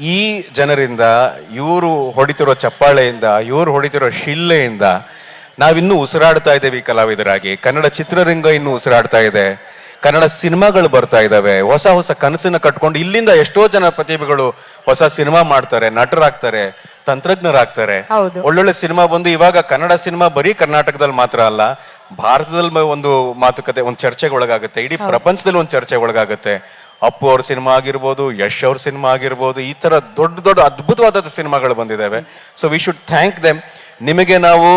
ಈ ಜನರಿಂದ ಇವರು ಹೊಡಿತಿರೋ ಚಪ್ಪಾಳೆಯಿಂದ ಇವರು ಹೊಡಿತಿರೋ ಶಿಲ್ಲೆಯಿಂದ ನಾವಿನ್ನೂ ಉಸಿರಾಡ್ತಾ ಇದ್ದೇವೆ ಈ ಕಲಾವಿದರಾಗಿ. ಕನ್ನಡ ಚಿತ್ರರಂಗ ಇನ್ನೂ ಉಸಿರಾಡ್ತಾ ಇದೆ. ಕನ್ನಡ ಸಿನಿಮಾಗಳು ಬರ್ತಾ ಇದ್ದಾವೆ. ಹೊಸ ಹೊಸ ಕನಸನ್ನ ಕಟ್ಕೊಂಡು ಇಲ್ಲಿಂದ ಎಷ್ಟೋ ಜನ ಪ್ರತಿಭೆಗಳು ಹೊಸ ಸಿನಿಮಾ ಮಾಡ್ತಾರೆ ನಟರಾಗ್ತಾರೆ ತಂತ್ರಜ್ಞರಾಗ್ತಾರೆ. ಒಳ್ಳೊಳ್ಳೆ ಸಿನಿಮಾ ಬಂದು ಇವಾಗ ಕನ್ನಡ ಸಿನಿಮಾ ಬರೀ ಕರ್ನಾಟಕದಲ್ಲಿ ಮಾತ್ರ ಅಲ್ಲ ಭಾರತದಲ್ಲಿ ಒಂದು ಮಾತುಕತೆ ಒಂದು ಚರ್ಚೆಗೆ ಒಳಗಾಗುತ್ತೆ. ಇಡೀ ಪ್ರಪಂಚದಲ್ಲಿ ಒಂದು ಚರ್ಚೆಗೆ ಒಳಗಾಗುತ್ತೆ. ಅಪ್ಪು ಅವ್ರ ಸಿನಿಮಾ ಆಗಿರ್ಬೋದು ಯಶ್ ಅವ್ರ ಸಿನಿಮಾ ಆಗಿರ್ಬೋದು ಈ ತರ ದೊಡ್ಡ ದೊಡ್ಡ ಅದ್ಭುತವಾದ ಸಿನಿಮಾಗಳು ಬಂದಿದ್ದಾವೆ. So we should thank them ನಿಮಗೆ ನಾವು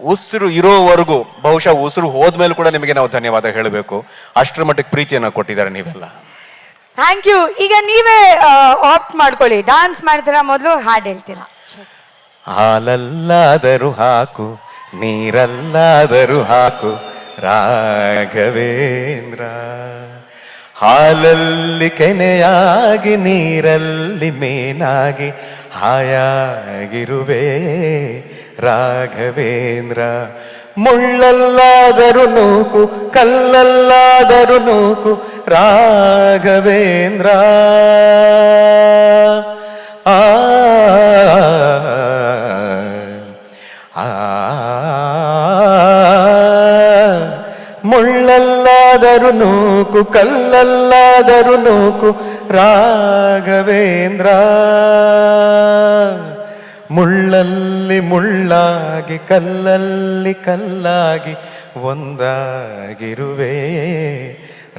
ಉಸಿರು ಇರೋವರೆಗೂ ಬಹುಶಃ ಉಸಿರು ಹೋದ್ಮೇಲೆ ಕೂಡ ನಿಮಗೆ ನಾವು ಧನ್ಯವಾದ ಹೇಳಬೇಕು. ಅಷ್ಟರ ಮಟ್ಟಿಗೆ ಪ್ರೀತಿಯನ್ನು ಕೊಟ್ಟಿದ್ದಾರೆ ನೀವೆಲ್ಲ. ಥ್ಯಾಂಕ್ ಯು ಈಗ ನೀವೇ ಆಪ್ಟ್ ಮಾಡ್ಕೊಳ್ಳಿ. ಡಾನ್ಸ್ ಮಾಡ್ತೀರಾ? ಮೊದಲು ಹಾಡು ಹೇಳ್ತೀರಾ? ಹಾಲಲ್ಲಾದರೂ ಹಾಕು ನೀರಲ್ಲಾದರೂ ಹಾಕು ರಾಘವೇಂದ್ರ. ಹಾಲಲ್ಲಿ ಕೆನೆಯಾಗಿ ನೀರಲ್ಲಿ ಮೇನಾಗಿ ಹಾಯಾಗಿರುವೆ ರಾಘವೇಂದ್ರ ಮುಳ್ಳಲ್ಲಾದರೂ ನೂಕು ಕಲ್ಲಲ್ಲಾದರೂ ನೂಕು ರಾಘವೇಂದ್ರ ಆ ಆ ಮುಳ್ಳಲ್ಲಾದರೂ ನೂಕು ಕಲ್ಲಲ್ಲಾದರೂ ನೂಕು ರಾಘವೇಂದ್ರ. ಮುಳ್ಳಲ್ಲಿ ಮುಳ್ಳಾಗಿ ಕಲ್ಲಲ್ಲಿ ಕಲ್ಲಾಗಿ ಒಂದಾಗಿರುವೆ.